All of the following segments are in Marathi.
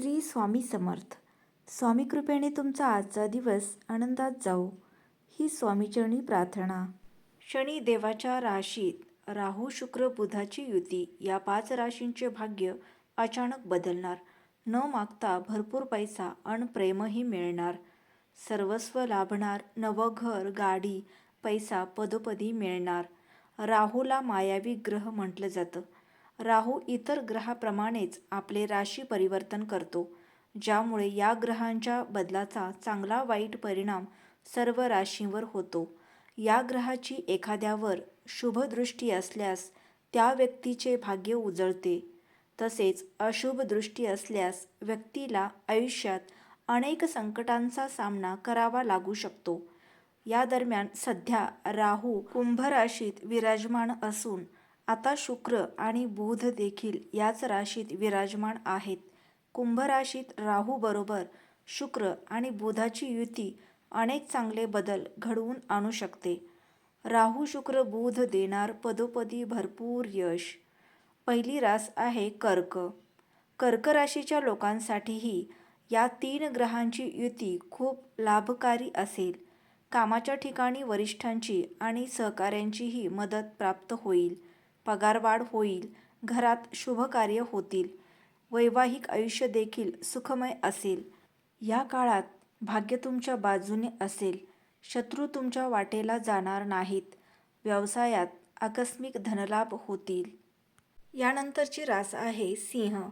श्री स्वामी समर्थ. स्वामी कृपेने तुमचा आजचा दिवस आनंदात जाऊ ही स्वामीचरणी प्रार्थना. शनी देवाच्या राशीत राहू शुक्र बुधाची युती या पाच राशींचे भाग्य अचानक बदलणार. न मागता भरपूर पैसा अन प्रेमही मिळणार. सर्वस्व लाभणार नवं घर गाडी पैसा पदोपदी मिळणार. राहूला मायावी ग्रह म्हटलं जातं. राहू इतर ग्रहाप्रमाणेच आपले राशी परिवर्तन करतो ज्यामुळे या ग्रहांच्या बदलाचा चांगला वाईट परिणाम सर्व राशींवर होतो. या ग्रहाची एखाद्यावर शुभदृष्टी असल्यास त्या व्यक्तीचे भाग्य उजळते. तसेच अशुभ दृष्टी असल्यास व्यक्तीला आयुष्यात अनेक संकटांचा सामना करावा लागू शकतो. या दरम्यान सध्या राहू कुंभ राशीत विराजमान असून आता शुक्र आणि बुध देखील याच राशीत विराजमान आहेत. कुंभ राशीत राहूबरोबर शुक्र आणि बुधाची युती अनेक चांगले बदल घडवून आणू शकते. राहू शुक्र बुध देणार पदोपदी भरपूर यश. पहिली रास आहे कर्क. कर्क राशीच्या लोकांसाठीही या तीन ग्रहांची युती खूप लाभकारी असेल. कामाच्या ठिकाणी वरिष्ठांची आणि सहकाऱ्यांचीही मदत प्राप्त होईल. पगारवाढ होईल घरात शुभकार्य होतील वैवाहिक आयुष्य देखील सुखमय असेल. या काळात भाग्य तुमच्या बाजूने असेल शत्रू तुमच्या वाटेला जाणार नाहीत व्यवसायात आकस्मिक धनलाभ होतील. यानंतरची रास आहे सिंह.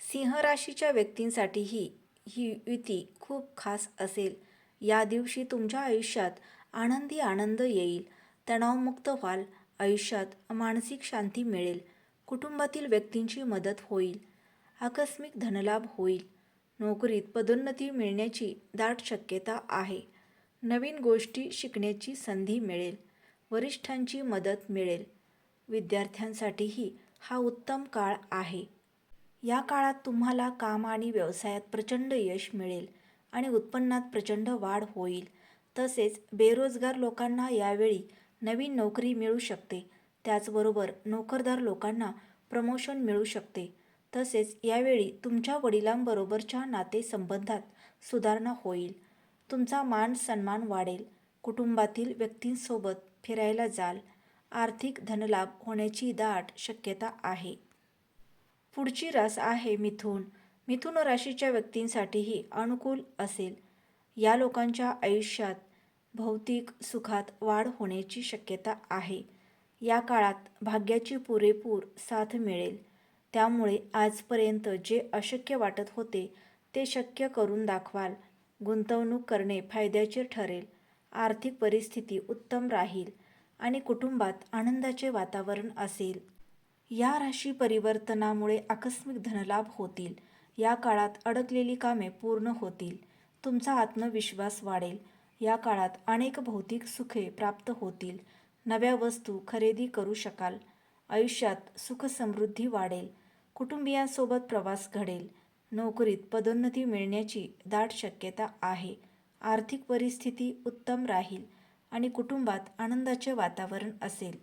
सिंह राशीच्या व्यक्तींसाठीही ही युती खूप खास असेल. या दिवशी तुमच्या आयुष्यात आनंदी आनंद येईल तणावमुक्त व्हाल आयुष्यात मानसिक शांती मिळेल. कुटुंबातील व्यक्तींची मदत होईल. आकस्मिक धनलाभ होईल. नोकरीत पदोन्नती मिळण्याची दाट शक्यता आहे. नवीन गोष्टी शिकण्याची संधी मिळेल. वरिष्ठांची मदत मिळेल. विद्यार्थ्यांसाठीही हा उत्तम काळ आहे. या काळात तुम्हाला काम आणि व्यवसायात प्रचंड यश मिळेल आणि उत्पन्नात प्रचंड वाढ होईल. तसेच बेरोजगार लोकांना यावेळी नवीन नोकरी मिळू शकते. त्याचबरोबर नोकरदार लोकांना प्रमोशन मिळू शकते. तसेच यावेळी तुमच्या वडिलांबरोबरच्या नातेसंबंधात सुधारणा होईल. तुमचा मान सन्मान वाढेल. कुटुंबातील व्यक्तींसोबत फिरायला जाल. आर्थिक धनलाभ होण्याची दाट शक्यता आहे. पुढची रास आहे मिथुन. मिथुन राशीच्या व्यक्तींसाठीही अनुकूल असेल. या लोकांच्या आयुष्यात भौतिक सुखात वाढ होण्याची शक्यता आहे. या काळात भाग्याची पुरेपूर साथ मिळेल. त्यामुळे आजपर्यंत जे अशक्य वाटत होते ते शक्य करून दाखवाल. गुंतवणूक करणे फायद्याचे ठरेल. आर्थिक परिस्थिती उत्तम राहील आणि कुटुंबात आनंदाचे वातावरण असेल. या राशी परिवर्तनामुळे आकस्मिक धनलाभ होतील. या काळात अडकलेली कामे पूर्ण होतील. तुमचा आत्मविश्वास वाढेल. या काळात अनेक भौतिक सुखे प्राप्त होतील. नव्या वस्तू खरेदी करू शकाल. आयुष्यात सुखसमृद्धी वाढेल. कुटुंबियांसोबत प्रवास घडेल. नोकरीत पदोन्नती मिळण्याची दाट शक्यता आहे. आर्थिक परिस्थिती उत्तम राहील आणि कुटुंबात आनंदाचे वातावरण असेल.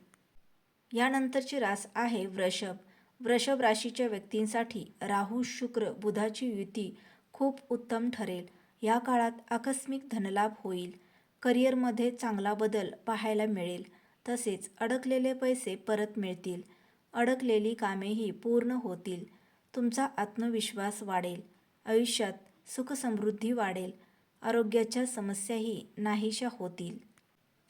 यानंतरची रास आहे वृषभ. वृषभ राशीच्या व्यक्तींसाठी राहू शुक्र बुधाची युती खूप उत्तम ठरेल. या काळात आकस्मिक धनलाभ होईल. करिअरमध्ये चांगला बदल पाहायला मिळेल. तसेच अडकलेले पैसे परत मिळतील. अडकलेली कामेही पूर्ण होतील. तुमचा आत्मविश्वास वाढेल. आयुष्यात सुखसमृद्धी वाढेल. आरोग्याच्या समस्याही नाहीशा होतील.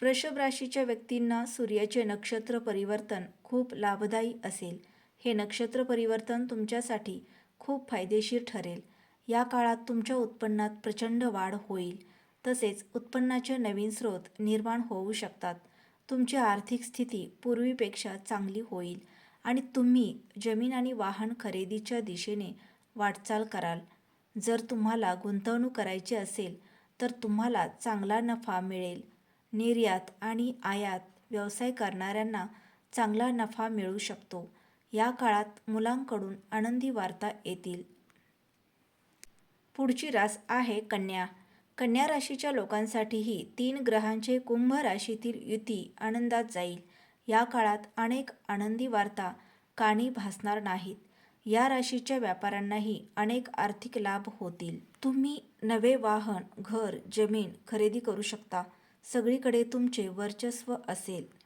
वृषभ राशीच्या व्यक्तींना सूर्याचे नक्षत्र परिवर्तन खूप लाभदायी असेल. हे नक्षत्र परिवर्तन तुमच्यासाठी खूप फायदेशीर ठरेल. या काळात तुमच्या उत्पन्नात प्रचंड वाढ होईल. तसेच उत्पन्नाचे नवीन स्रोत निर्माण होऊ शकतात. तुमची आर्थिक स्थिती पूर्वीपेक्षा चांगली होईल आणि तुम्ही जमीन आणि वाहन खरेदीच्या दिशेने वाटचाल कराल. जर तुम्हाला गुंतवणूक करायची असेल तर तुम्हाला चांगला नफा मिळेल. निर्यात आणि आयात व्यवसाय करणाऱ्यांना चांगला नफा मिळू शकतो. या काळात मुलांकडून आनंदी वार्ता येतील. पुढची रास आहे कन्या. कन्या राशीच्या लोकांसाठीही तीन ग्रहांचे कुंभ राशीतील युती आनंदात जाईल. या काळात अनेक आनंदी वार्ता काणी भासणार नाहीत. या राशीच्या व्यापाऱ्यांनाही अनेक आर्थिक लाभ होतील. तुम्ही नवे वाहन घर जमीन खरेदी करू शकता. सगळीकडे तुमचे वर्चस्व असेल.